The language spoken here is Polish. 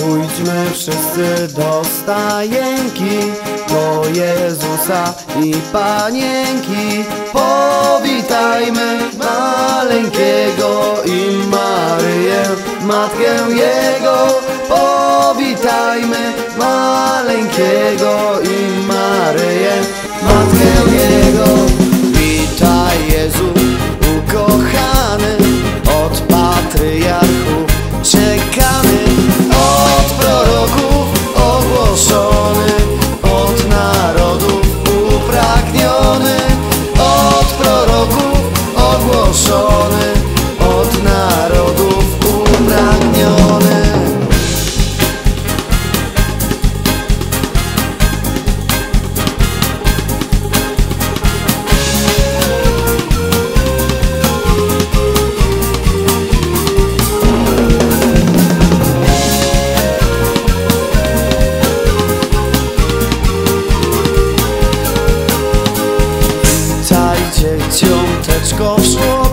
Pójdźmy wszyscy do stajenki, do Jezusa i Panienki. Powitajmy maleńkiego i Maryję, Matkę Jego. Powitajmy maleńkiego i 告诉我。